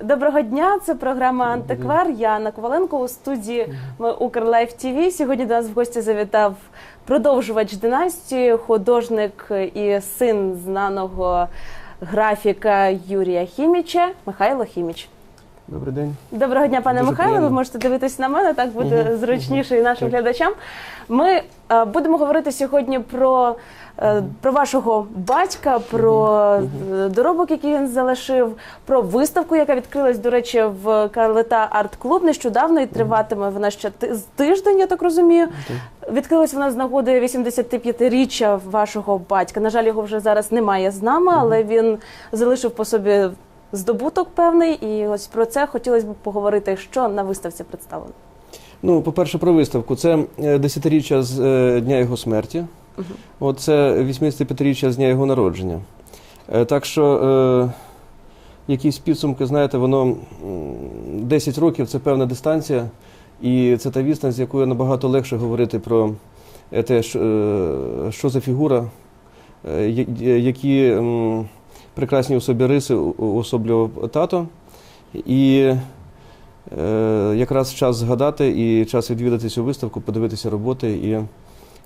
Доброго дня, це програма Антиквар. Я Анна Коваленко у студії Укрлайф ТВ. Сьогодні до нас в гості завітав продовжувач династії, художник і син знаного графіка Юрія Хіміча Михайло Хіміч. Добрий день. Доброго дня, пане Дуже Михайло. Ви приємно. можете дивитись на мене, так буде Мгм, зручніше і нашим Так. глядачам. Ми е, будемо говорити сьогодні про, е, про вашого батька, про е, доробок, який він залишив, про виставку, яка відкрилась, до речі, в Карлета Арт Клуб нещодавно і триватиме вона ще ти- з тиждень, я так розумію. Відкрилась вона з нагоди 85-річчя вашого батька. На жаль, його вже зараз немає з нами, але він залишив по собі здобуток певний. І ось про це хотілося б поговорити, що на виставці представлено. Ну, по-перше, про виставку. Це е, десятиріччя з е, дня його смерті. От це 85-річчя з дня його народження. Е, Так що якісь підсумки, знаєте, воно 10 років це певна дистанція, і це та відстань, з якою набагато легше говорити про те, що, за фігура, які прекрасні у собі риси уособлював тато. І Е, якраз час згадати і час відвідати цю виставку, подивитися роботи і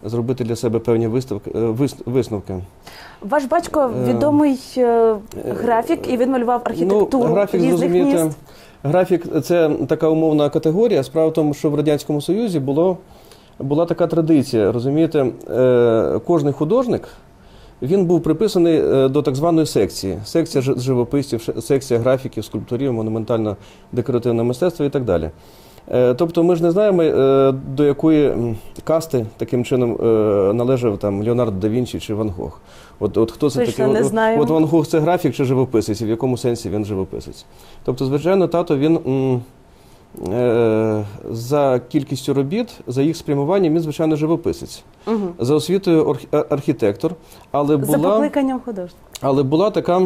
зробити для себе певні виставки, е, вис- висновки. Ваш батько Е, відомий е, графік і він малював архітектуру Ну, графік, різних міст. графік це така умовна категорія. Справа в тому, що в Радянському Союзі було, була така традиція. Розумієте, е, кожний художник. Він був приписаний е, до так званої секції: секція живописців, секція графіків, скульпторів, монументально-декоративне мистецтво і так далі. Е, Тобто ми ж не знаємо, е, до якої касти таким чином належав там Леонардо да Вінчі чи Ван Гог. От, от хто це такий? От- От Ван Гог це графік чи живописець, і в якому сенсі він живописець. Тобто, звичайно, тато він за кількістю робіт, за їх спрямуванням, він, звичайно, живописець. Угу. За освітою архітектор, але За була, покликанням художника. але була така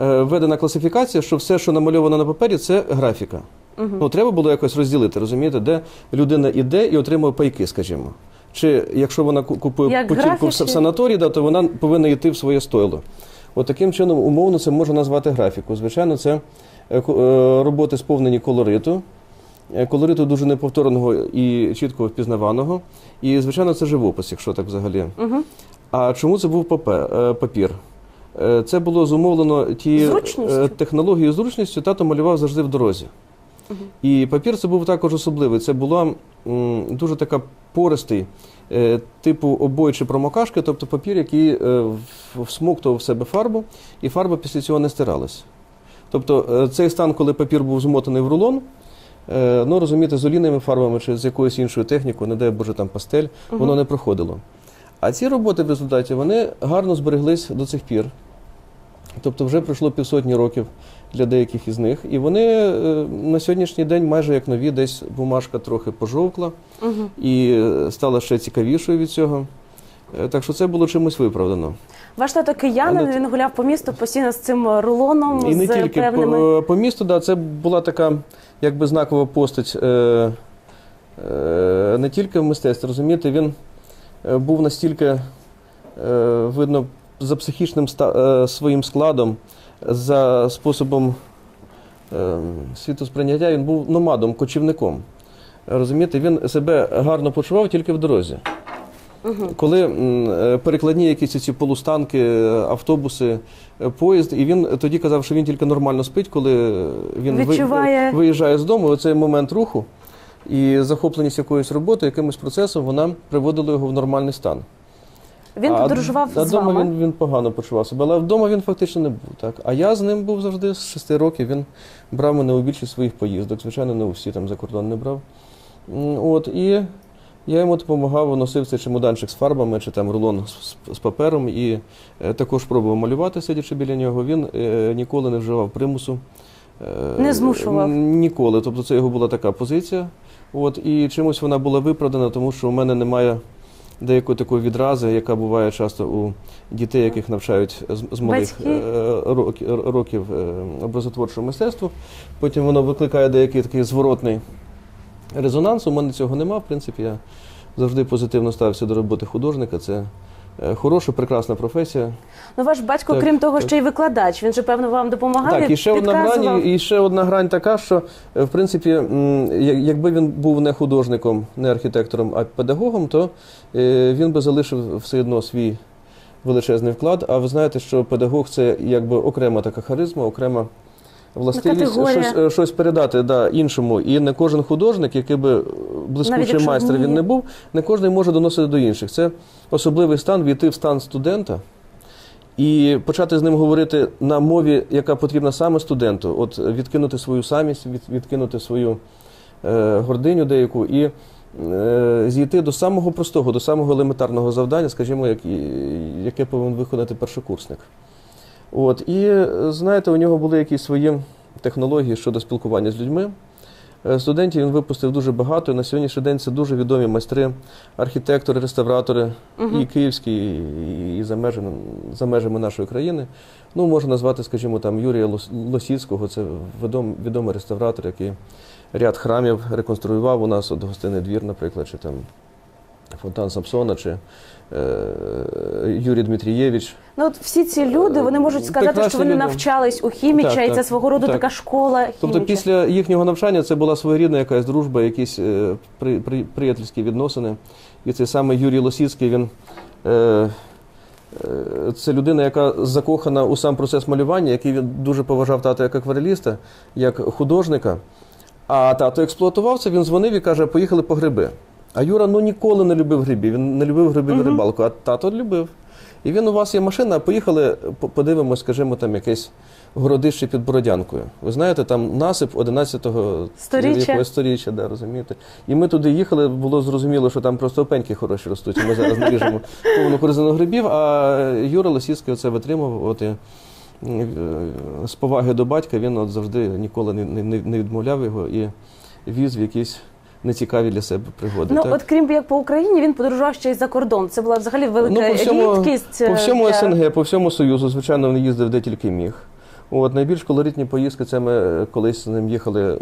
е, введена класифікація, що все, що намальовано на папері, це графіка. Угу. Ну, треба було якось розділити, розумієте, де людина іде і отримує пайки, скажімо. Чи якщо вона купує Як путівку в графіки. в санаторій, да, то вона повинна йти в своє стойло. От таким чином, умовно, це можна назвати графіку. Звичайно, це е, е, роботи сповнені колориту, е, колориту дуже неповторного і чітко впізнаваного. І, звичайно, це живопис, якщо так взагалі. Угу. А чому це був е, папір? Е, Це було зумовлено ті Зручністю? е, технологією зручністю, тато малював завжди в дорозі. Мгм. І папір це був також особливий. Це була м, дуже така пористий, е, типу обой чи промокашки, тобто папір, який е, всмоктував в себе фарбу, і фарба після цього не стиралась. Тобто е, цей стан, коли папір був змотаний в рулон, е, ну розумієте, з олійними фарбами чи з якоюсь іншою технікою, не дай Боже там пастель, воно не проходило. А ці роботи в результаті вони гарно збереглись до цих пір. Тобто вже пройшло півсотні років для деяких із них. І вони е, на сьогоднішній день майже як нові, десь бумажка трохи пожовкла Угу. і стала ще цікавішою від цього. Е, Так що це було чимось виправдано. Ваш тато киянин, Але- він гуляв по місту постійно з цим рулоном, І не з тільки певними. по, по місту, да, це була така якби знакова постать е, е, не тільки в мистецтві, розумієте, він е, був настільки, е, видно, за психічним ста, е, своїм складом, за способом е, світосприйняття, він був номадом, кочівником. Розумієте, він себе гарно почував тільки в дорозі. Коли е, перекладні якісь ці полустанки, е, автобуси, е, поїзд, і він тоді казав, що він тільки нормально спить, коли він Відчуває- виїжджає з дому. Оцей момент руху і захопленість якоюсь роботою, якимось процесом, вона приводила його в нормальний стан. Він а, подорожував а з вдома вами. він, він погано почував себе, але вдома він фактично не був. Так? А я з ним був завжди з шести років. Він брав мене у більшість своїх поїздок. Звичайно, не у всі там за кордон не брав. От, і я йому допомагав, носив цей чемоданчик з фарбами чи там рулон з, з- папером і е, також пробував малювати, сидячи біля нього. Він е, ніколи не вживав примусу. Е, Не змушував? Ніколи. Тобто це його була така позиція. От, і чимось вона була виправдана, тому що у мене немає деякої такої відрази, яка буває часто у дітей, яких навчають з, з малих Батьки? е, роки- років е, образотворчого мистецтва. Потім воно викликає деякий такий зворотний резонансу. У мене цього нема. В принципі, я завжди позитивно ставився до роботи художника. Це е, хороша, прекрасна професія. Ну, ваш батько, Так, крім того, так. ще й викладач. Він же певно вам допомагає. Так, і ще одна грань, і ще одна грань така, що е, в принципі, якби він був не художником, не архітектором, а педагогом, то е, він би залишив все одно свій величезний вклад. А ви знаєте, що педагог це якби окрема така харизма, окрема властивість щось, е, щось передати да, іншому. І не кожен художник, який би блискучий майстер він не був, не кожен може доносити до інших. Це особливий стан війти в стан студента. І почати з ним говорити на мові, яка потрібна саме студенту, от відкинути свою самість, від, відкинути свою е, гординю деяку і е, зійти до самого простого, до самого елементарного завдання, скажімо, як, яке повинен виконати першокурсник. От, і е, знаєте, у нього були якісь свої технології щодо спілкування з людьми. Е, Студентів він випустив дуже багато. і На сьогоднішній день це дуже відомі майстри, архітектори, реставратори, Мгм. і київські, і, і за, межами, за межами нашої країни. Ну, можна назвати, скажімо, там Юрія Лосіцького, це відом, відомий реставратор, який ряд храмів реконструював у нас, от гостинний двір, наприклад, чи там фонтан Самсона, чи Юрій Дмитрієвич. Ну от всі ці люди вони можуть сказати, Прекрасні що вони люди. навчались у хіміча, Так, і це так, свого роду так. така школа. Тобто після їхнього навчання це була своєрідна якась дружба, якісь е, при, при, приятельські відносини. І цей саме Юрій Лосіцький, він е, е, це людина, яка закохана у сам процес малювання, який він дуже поважав тата як аквареліста, як художника. А тато експлуатував це, він дзвонив і каже, поїхали по гриби. А Юра ну ніколи не любив грибів, він не любив грибів Мгм. рибалку, а тато любив. І він у вас є машина, поїхали, по- подивимось, скажімо, там якесь городище під Бородянкою. Ви знаєте, там насип 11-го Сторіччя. сторіччя, да, розумієте. І ми туди їхали, було зрозуміло, що там просто опеньки хороші ростуть. і Ми зараз наріжемо повну корзину грибів. А Юра Лосівський це витримав. От, і, е, з поваги до батька він от завжди ніколи не, не, не відмовляв його і віз в якісь нецікаві для себе пригоди. Ну так? от крім як по Україні, він подорожував ще й за кордон. Це була взагалі велика Ну, по всьому- рідкість. По всьому для- СНГ, по всьому Союзу, звичайно, він їздив де тільки міг. От, найбільш колоритні поїздки це ми е, колись з ним їхали е,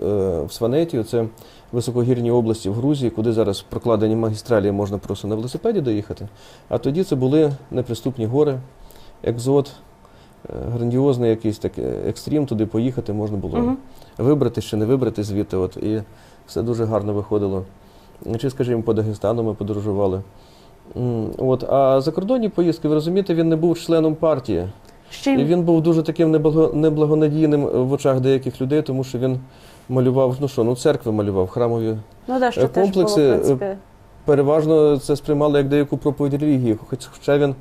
в Сванетію, це високогірні області в Грузії, куди зараз прокладені магістралі можна просто на велосипеді доїхати. А тоді це були неприступні гори, екзот, е, грандіозний якийсь такий екстрім, туди поїхати можна було Мгм. вибрати чи не вибрати звідти. От, і все дуже гарно виходило. Чи, скажімо, по Дагестану ми подорожували. От, а закордонні поїздки, ви розумієте, він не був членом партії. Ще І він був дуже таким неблагонадійним в очах деяких людей, тому що він малював, ну що, ну церкви малював, храмові. ну да, що е, теж було, в комплекси, е, принципі. Переважно це сприймали як деяку проповідь релігії, хоч- хоча він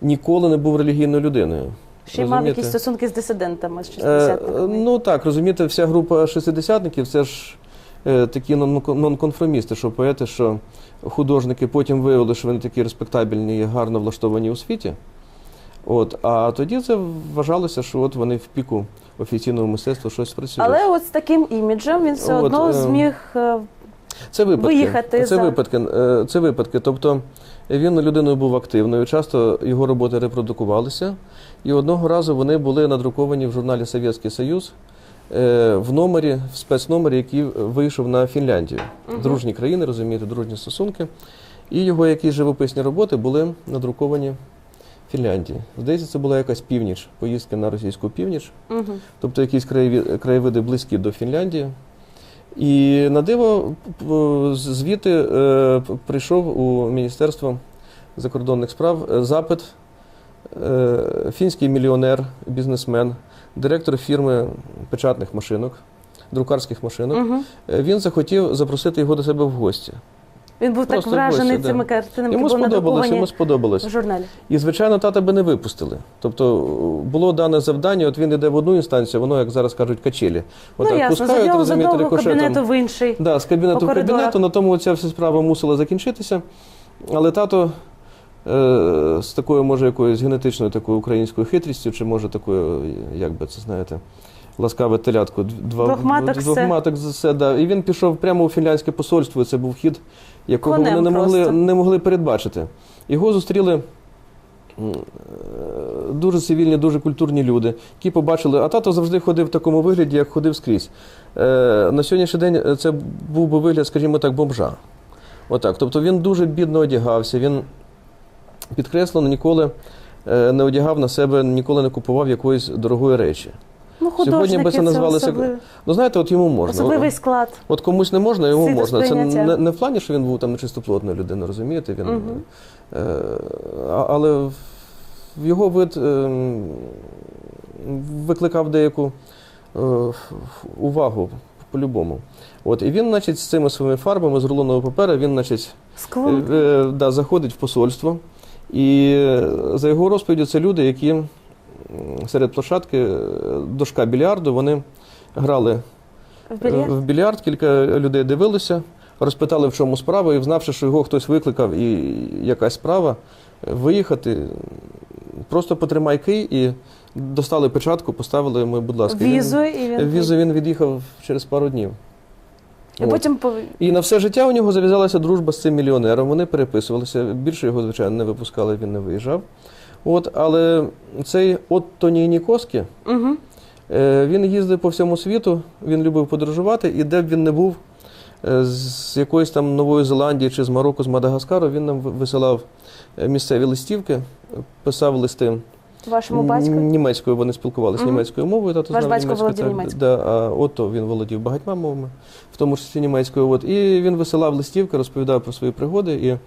ніколи не був релігійною людиною. Ще й мав якісь стосунки з дисидентами з Е, 60-х. ну так, розумієте, вся група шестидесятників це ж е, такі нон- нонконформісти, що поети, що художники потім виявили, що вони такі респектабельні і гарно влаштовані у світі. От, а тоді це вважалося, що от вони в піку офіційного мистецтва щось працюють. Але от з таким іміджем він все От, одно е, зміг е, Це випадки. виїхати Це за- випадки. е, Це випадки. Тобто він людиною був активною, часто його роботи репродукувалися. І одного разу вони були надруковані в журналі Совєтський Союз е, в номері, в спецномері, який вийшов на Фінляндію. Мгм. Дружні країни, розумієте, дружні стосунки. І його якісь живописні роботи були надруковані в Фінляндії. Здається, це була якась північ, поїздка на російську північ мгм. тобто якісь краєві- краєвиди близькі до Фінляндії. І на диво звідти е, прийшов у Міністерство закордонних справ е, запит е, фінський мільйонер, бізнесмен, директор фірми печатних машинок, друкарських машинок. Е, Він захотів запросити його до себе в гості. Він був так вражений гості, да. цими картинами, Йому сподобалось, йому сподобалось. в журналі. І, звичайно, тата би не випустили. Тобто е, було дане завдання, от він йде в одну інстанцію, воно, як зараз кажуть, качелі. ну ясно, з одного, з одного рикошетом. кабінету в інший. Да, з кабінету в кабінету, на тому ця вся справа мусила закінчитися. Але тато з такою, може, якоюсь генетичною такою українською хитрістю, чи може такою, як би це знаєте, ласкаве телятко, два, Двохматок все. все, да. І він пішов прямо у фінляндське посольство, і це був хід, якого Конем вони не могли, не могли передбачити. Його зустріли е, дуже цивільні, дуже культурні люди, які побачили, а тато завжди ходив в такому вигляді, як ходив скрізь. Е, На сьогоднішній день це був би вигляд, скажімо так, бомжа. Отак. Тобто він дуже бідно одягався, він підкреслено ніколи е, не одягав на себе, ніколи не купував якоїсь дорогої речі. Ну, Сьогодні би це назвалося- особливий, Ну, знаєте, от йому можна. особливий склад. От комусь не можна, йому можна. Це не, не в плані, що він був там нечистоплотною людиною, розумієте? Він, Мгм. е, але його вид е, викликав деяку е, увагу по-любому. От, і він, значить, з цими своїми фарбами, з рулонового паперу, він, значить, Е, е, да, заходить в посольство. І е, за його розповіддю, це люди, які серед площадки е, дошка більярду, вони грали В е, більярд? в більярд, кілька людей дивилися, розпитали, в чому справа, і знавши, що його хтось викликав і якась справа, виїхати, просто потримай кий і достали печатку, поставили йому, будь ласка. Візу, і він. Візу він від'їхав через пару днів. І От. потім пов- І на все життя у нього зав'язалася дружба з цим мільйонером. Вони переписувалися. Більше його, звичайно, не випускали, він не виїжджав. От, але цей Отто Нікоски, Мгм. е, він їздив по всьому світу, він любив подорожувати, і де б він не був е, з якоїсь там Нової Зеландії чи з Марокко, з Мадагаскару, він нам ви- висилав е, місцеві листівки, писав листи вашому батьку. Німецькою вони спілкувалися Мгм. німецькою мовою. Тато Ваш знав батько німецьку, володів так, німецькою. Да, а Отто він володів багатьма мовами, в тому числі німецькою. От. І він висилав листівки, розповідав про свої пригоди. І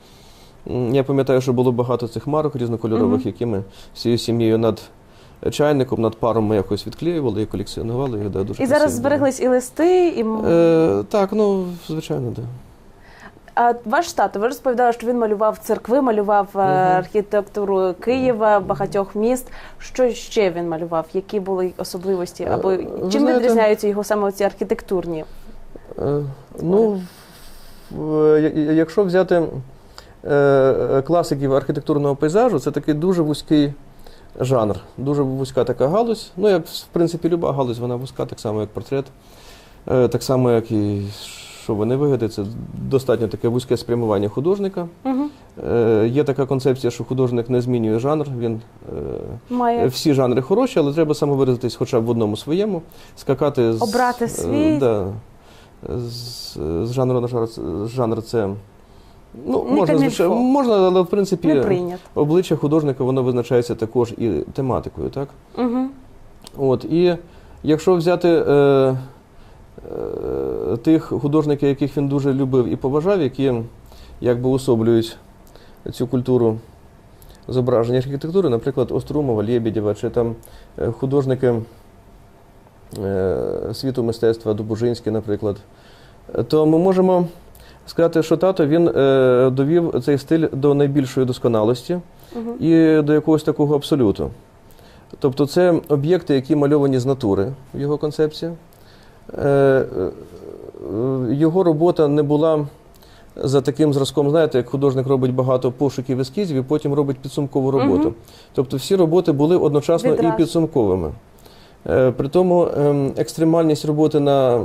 я пам'ятаю, що було багато цих марок різнокольорових, Мгм. які ми всією сім'єю над чайником, над паром ми якось відклеювали і колекціонували їх. Да, дуже І зараз збереглись і листи, і Е, так, ну, звичайно, так. Да. А ваш тато, ви розповідали, що він малював церкви, малював Мгм. архітектуру Києва, багатьох міст. Що ще він малював? Які були особливості? Е, Або чим знаєте- відрізняються його саме ці архітектурні? Е, Ну, якщо взяти класиків архітектурного пейзажу, це такий дуже вузький жанр, дуже вузька така галузь. Ну, як в принципі люба галузь, вона вузька, так само як портрет, так само, як і вони вигоди, це достатньо таке вузьке спрямування художника. Угу. Е, Є така концепція, що художник не змінює жанр. Він е, Має всі жанри хороші, але треба самовиразитись хоча б в одному своєму, скакати з Обрати е, свій. Да, з, з жанру на жанр, з жанр це. Ну, Не можна, звичайно, можна, але в принципі обличчя художника воно визначається також і тематикою, так? Угу. От, і якщо взяти е, е, тих художників, яких він дуже любив і поважав, які якби особлюють цю культуру зображення архітектури, наприклад, Острумова, Лєбідєва, чи там е, художники е, світу мистецтва, Добужинський, наприклад, то ми можемо сказати, що тато він е, довів цей стиль до найбільшої досконалості Угу. і до якогось такого абсолюту. Тобто це об'єкти, які мальовані з натури в його концепції. Е, Його робота не була за таким зразком, знаєте, як художник робить багато пошуків ескізів і потім робить підсумкову роботу. Мгм. Тобто всі роботи були одночасно Відразу. і підсумковими. Е, При тому ем, екстремальність роботи на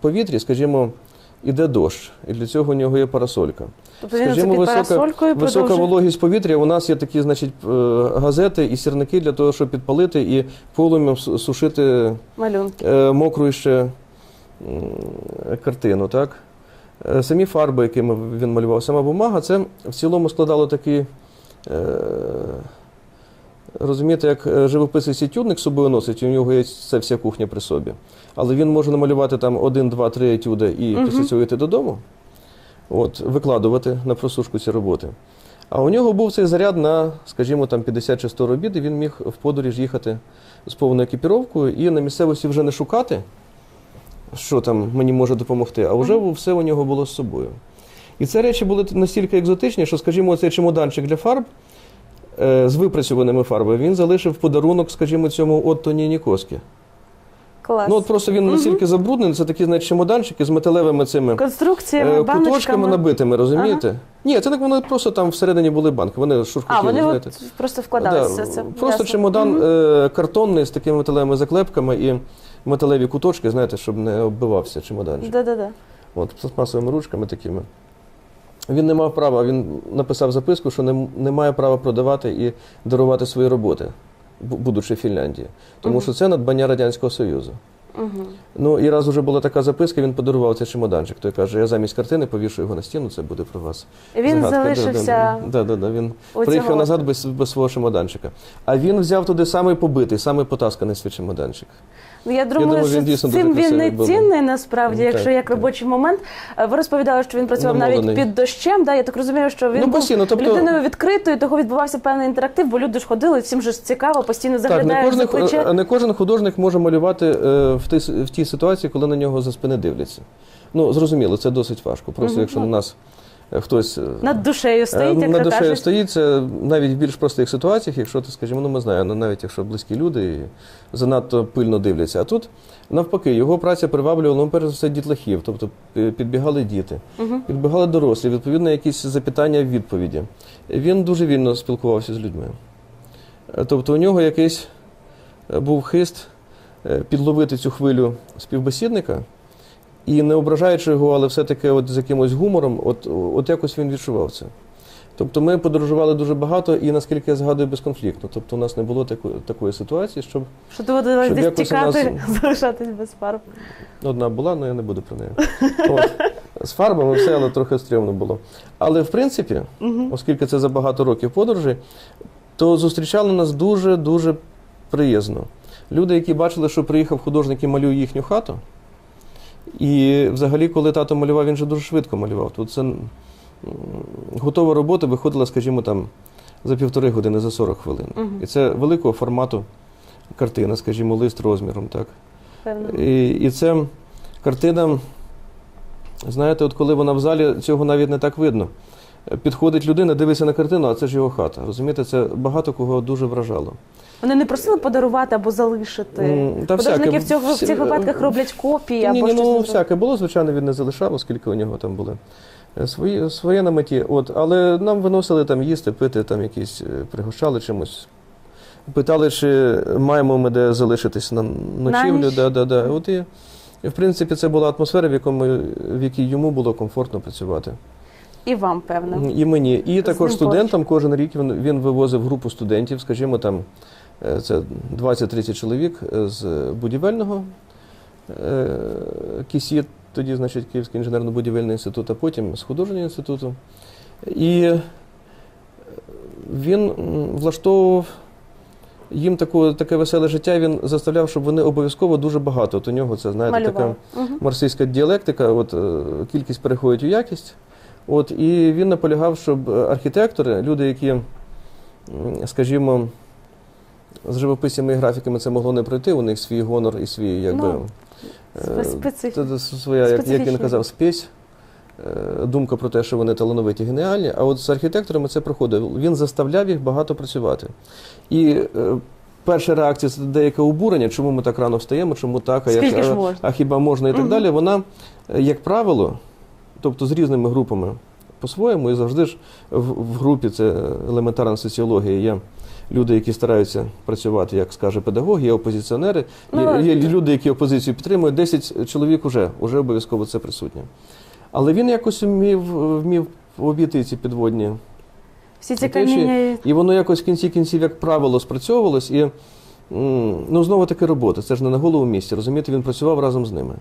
повітрі, скажімо, іде дощ, і для цього у нього є парасолька. Тобто Скажімо, висока- Висока вологість повітря. У нас є такі, значить, е, газети і сірники для того, щоб підпалити і полум'ям сушити малюнки. мокру ще картину. Так? Е, Самі фарби, якими він малював, сама бумага, це в цілому складало такий. Е, Розумієте, як е, живописець етюдник з собою носить, і у нього є це вся кухня при собі. Але він може намалювати там один, два, три етюди і Мгм. після цього йти додому, от, викладувати на просушку ці роботи. А у нього був цей заряд на, скажімо, там 50 чи 100 робіт, і він міг в подорож їхати з повною екіпіровкою і на місцевості вже не шукати, що там мені може допомогти, а вже все у нього було з собою. І ці речі були настільки екзотичні, що, скажімо, цей чемоданчик для фарб е, з випрацьованими фарбами він залишив подарунок, скажімо, цьому Отто Нікоскі. Клас. Ну от просто він настільки забруднений, це такі, знаєте, чемоданчики з металевими цими Конструкціями, е, куточками набитими, розумієте? Ні, це так вони просто там всередині були банки. Вони шурхотіли, А, вони знаєте. от просто вкладалися. Да, це. Просто Ясно. чемодан Мгм. е, картонний з такими металевими заклепками і металеві куточки, знаєте, щоб не оббивався чемоданчик. Да-да-да. От, з пластмасовими ручками такими. він не мав права, він написав записку, що не, не має права продавати і дарувати свої роботи, будучи в Фінляндії. Тому що це надбання Радянського Союзу. Угу. Ну і раз вже була така записка, він подарував цей чемоданчик. Той каже, я замість картини повішу його на стіну, це буде про вас. Він Згадка. залишився Да, да, да, Він у приїхав цього назад без, без свого чемоданчика. А він взяв туди самий побитий, самий потасканий свій чемоданчик. Ну, я думаю, думаю, що він дійсно цим дуже він не був. цінний насправді, Ну, якщо так, як так. робочий момент. Е, Ви розповідали, що він працював навіть під дощем. Да? Я так розумію, що він Ну, був постійно, тобто- людиною відкритою, того відбувався певний інтерактив, бо люди ж ходили, всім ж цікаво, постійно Так, не заглядають за кожен, плече. е, не кожен художник може малювати е, в, тій, в тій ситуації, коли на нього за спини дивляться. Ну, зрозуміло, це досить важко. Просто Мгм. якщо на нас хтось. е, Над душею стоїть, Е, як на то душею кажуть. стоїть це навіть в більш простих ситуаціях, якщо ти, скажімо, ну ми знаємо, ну, навіть якщо близькі люди занадто пильно дивляться. А тут навпаки, його праця приваблювала ну, перш за все дітлахів, тобто е, підбігали діти, Мгм. підбігали дорослі, відповідно, якісь запитання відповіді. Він дуже вільно спілкувався з людьми. Тобто у нього якийсь був хист підловити цю хвилю співбесідника. І не ображаючи його, але все-таки от з якимось гумором, от, от якось він відчував це. Тобто ми подорожували дуже багато і, наскільки я згадую, безконфліктно. Тобто у нас не було такої, такої ситуації, щоб Що доводилось Щоб десь у нас- тікати, залишатись без фарб. одна була, але я не буду про неї. От. З фарбами все, але трохи стрімно було. Але в принципі, оскільки це за багато років подорожі, то зустрічали нас дуже-дуже приязно. Люди, які бачили, що приїхав художник і малює їхню хату. І взагалі, коли тато малював, він же дуже швидко малював. Тут це готова робота виходила, скажімо, там за півтори години, за 40 хвилин. Угу. І це великого формату картина, скажімо, лист розміром. так. Певно. І, і це картина, знаєте, от коли вона в залі, цього навіть не так видно. Підходить людина, дивиться на картину, а це ж його хата. Розумієте, це багато кого дуже вражало. Вони не просили подарувати або залишити. М, та Художники всяке. в, цього, в цих випадках роблять копії Ні, або ні, щось. ну всяке було, звичайно, він не залишав, оскільки у нього там були е, свої, своє на меті. От, але нам виносили там їсти, пити, там якісь е, пригощали чимось. Питали, чи маємо ми де залишитись на ночівлю. Да, да, да. От і, в принципі, це була атмосфера, в, якому, в якій йому було комфортно працювати. І вам, певно. І мені. І також студентам кожен рік він, він вивозив групу студентів, скажімо, там е, це 20-30 чоловік е, з будівельного е, КІСІ, тоді, значить, Київський інженерно-будівельний інститут, а потім з художнього інституту. І він влаштовував їм таку, таке веселе життя, він заставляв, щоб вони обов'язково дуже багато. От у нього це, знаєте, така Малював. Мгм. марсійська діалектика, от кількість переходить у якість. От, і він наполягав, щоб е, архітектори, люди, які, скажімо, з живописцями і графіками це могло не пройти, у них свій гонор і свій, якби. Ну, е, та своя, як, як він казав, спесь. е, Думка про те, що вони талановиті, геніальні. А от з архітекторами це проходило. Він заставляв їх багато працювати. І е, перша реакція це деяке обурення, чому ми так рано встаємо, чому так, а, як, а- а хіба можна і так Мгм. далі. Вона, як правило, тобто з різними групами по-своєму, і завжди ж в, групі це елементарна соціологія. Є люди, які стараються працювати, як скаже педагог, є опозиціонери, Ну, є, є люди, які опозицію підтримують. 10 чоловік уже, уже обов'язково це присутнє. Але він якось вмів, вмів обійти ці підводні Всі ці каміння. і воно якось в кінці кінців, як правило, спрацьовувалось. І ну, знову таки робота. Це ж не на голому місці. Розумієте, він працював разом з ними.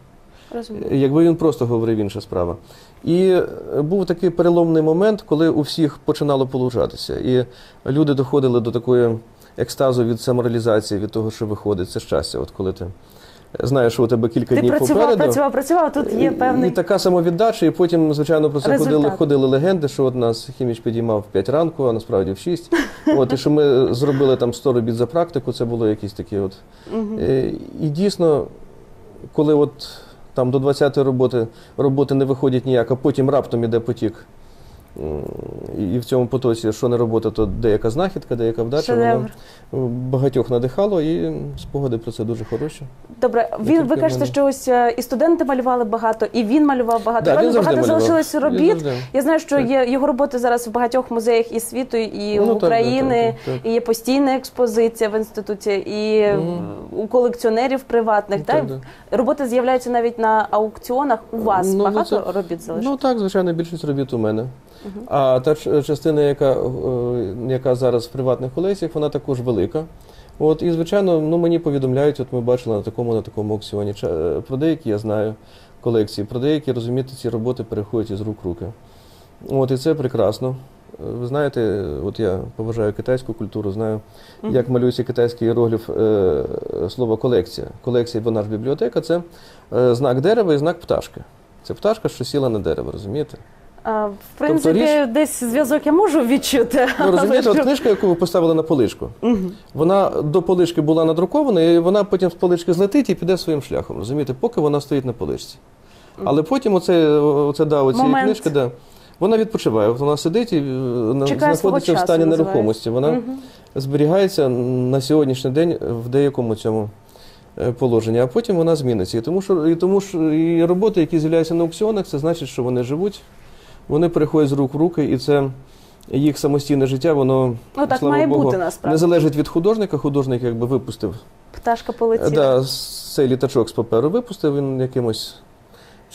Розумію. Якби він просто говорив інша справа. І е, був такий переломний момент, коли у всіх починало получатися. І люди доходили до такої екстазу від самореалізації, від того, що виходить. Це щастя. От коли ти знаєш, що у тебе кілька Ти днів працював, попереду. працював, працював, тут є І- певний. І така самовіддача, і потім, звичайно, про це ходили, ходили легенди, що от нас хіміч підіймав в 5 ранку, а насправді в 6. От, і що ми зробили там 100 робіт за практику, це було якісь такі от. Е, І дійсно, коли от там до 20-ї роботи, роботи не виходять ніяк, а потім раптом іде потік і в цьому потоці, що не робота, то деяка знахідка, деяка вдача. Воно багатьох надихало, і спогади про це дуже хороші. Добре, він ви кажете, що ось е, і студенти малювали багато, і він малював багато. Да, він багато малював. залишилось робіт. Я знаю, що є його роботи зараз в багатьох музеях і світу, і Ну, України, так, так, так. і є постійна експозиція в інституті, і у колекціонерів приватних. Так, так? да. Роботи з'являються навіть на аукціонах. У вас Ну, ну, багато це- робіт залишилось? Ну так, звичайно, більшість робіт у мене. А та частина, яка, е, яка зараз в приватних колекціях, вона також велика. От, і, звичайно, ну, мені повідомляють, от ми бачили на такому, на такому аукціоні. Е, Про деякі я знаю колекції, про деякі, розумієте, ці роботи переходять із рук в руки. От, і це прекрасно. Е, Ви знаєте, от я поважаю китайську культуру, знаю, Мгм. як малюється китайський іерогліф е, слово колекція. Колекція, вона ж бібліотека, це е, знак дерева і знак пташки. Це пташка, що сіла на дерево, розумієте? В принципі, річ- десь зв'язок я можу відчути. Ну, розумієте, от книжка, яку ви поставили на поличку, вона до полички була надрукована, і вона потім з полички злетить і піде своїм шляхом, розумієте, поки вона стоїть на поличці. Але потім оце, оце да, оцієї Момент. книжки, да, вона відпочиває, вона сидить і е, Чекає знаходиться в стані нерухомості. Вона Мгм. зберігається на сьогоднішній день в деякому цьому е, положенні, а потім вона зміниться. І тому що і тому ж і роботи, які з'являються на аукціонах, це значить, що вони живуть, вони переходять з рук в руки, і це їх самостійне життя, воно Ну так слава має Богу, бути не залежить від художника. Художник якби випустив Пташка полетіла. да, цей літачок з паперу випустив, він якимось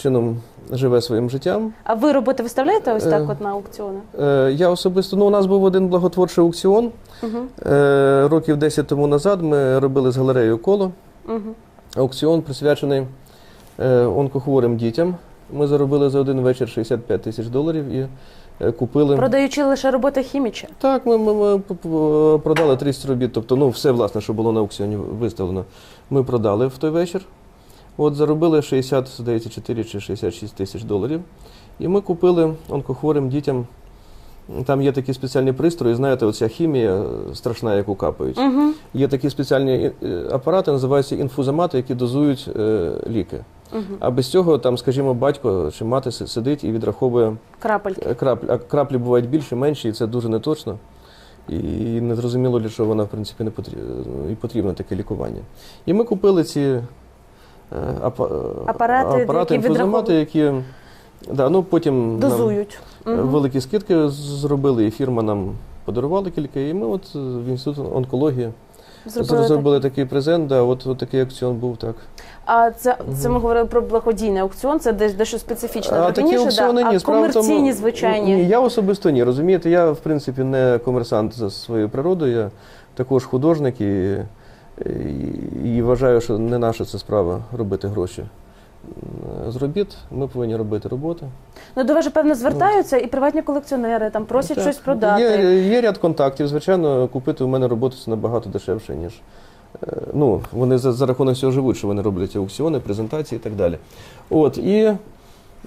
чином живе своїм життям. А ви роботи виставляєте ось так Е, от на аукціони? Е, Я особисто, ну у нас був один благотворчий аукціон Угу. е, років 10 тому назад. Ми робили з галереєю коло. Угу. Аукціон присвячений е, онкохворим дітям. Ми заробили за один вечір 65 тисяч доларів і е, купили. Продаючи лише роботи хіміча. Так, ми, ми, ми продали 30 робіт, тобто ну, все, власне, що було на аукціоні виставлено, ми продали в той вечір. От заробили 60, здається, 4 чи 66 тисяч доларів. І ми купили онкохворим дітям. Там є такі спеціальні пристрої, знаєте, оця хімія е, страшна, яку капають. Угу. Є такі спеціальні е, апарати, називаються інфузомати, які дозують е, ліки. Угу. А без цього, там, скажімо, батько чи мати сидить і відраховує Крапельки. е, краплі. А краплі бувають більше, менші, і це дуже неточно. І не зрозуміло, для чого вона, в принципі, не потрібна, і потрібно таке лікування. І ми купили ці е, апа- е, Апарати, апарати які інфузомати, які да, ну, потім нам, Дозують. е, великі скидки зробили, і фірма нам подарувала кілька. І ми от в інститут онкології Зробили зробили такий презент. Да, от, от такий аукціон був так. А це, це ми говорили про благодійний аукціон, це дещо специфічне. А такі аукціони да. ні, а в тому- комерційні, звичайні. Ні, я особисто ні. Розумієте, я в принципі не комерсант за своєю природою, я також художник і, і, і вважаю, що не наша це справа робити гроші. З робіт ми повинні робити роботи. Ну до вас же певно звертаються і приватні колекціонери там просять Так. щось продати. Є, є ряд контактів. Звичайно, купити у мене роботу це набагато дешевше, ніж. Е, Ну, вони за, за рахунок цього живуть, що вони роблять аукціони, презентації і так далі. От, і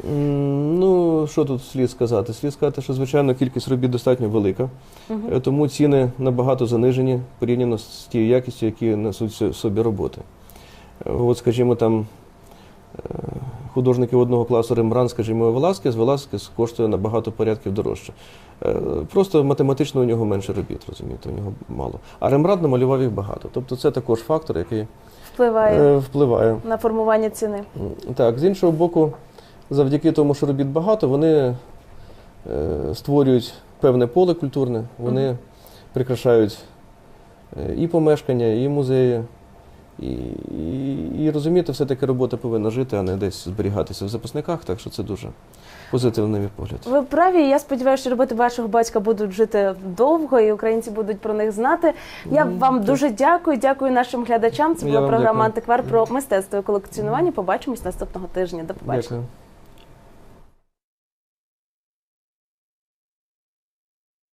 ну, що тут слід сказати? Слід сказати, що, звичайно, кількість робіт достатньо велика, е, тому ціни набагато занижені порівняно з тією якістю, які несуть собі роботи. Е, От, скажімо, там художники одного класу Рембрандт, скажімо, Веласкес, Веласкес коштує набагато порядків дорожче. Е, Просто математично у нього менше робіт, розумієте, у нього мало. А Рембрандт намалював їх багато. Тобто це також фактор, який Впливає е, впливає. на формування ціни. Так, з іншого боку, завдяки тому, що робіт багато, вони е, створюють певне поле культурне, вони Мгм. прикрашають е, і помешкання, і музеї. І, і, і розумієте, все-таки робота повинна жити, а не десь зберігатися в запасниках, так що це дуже позитивний мій погляд. Ви праві. Я сподіваюся, що роботи вашого батька будуть жити довго, і українці будуть про них знати. Я Ну, вам так. дуже дякую. Дякую нашим глядачам. Це Я була програма дякую. Антиквар про мистецтво і колекціонування. Побачимось наступного тижня. До побачення. Дякую.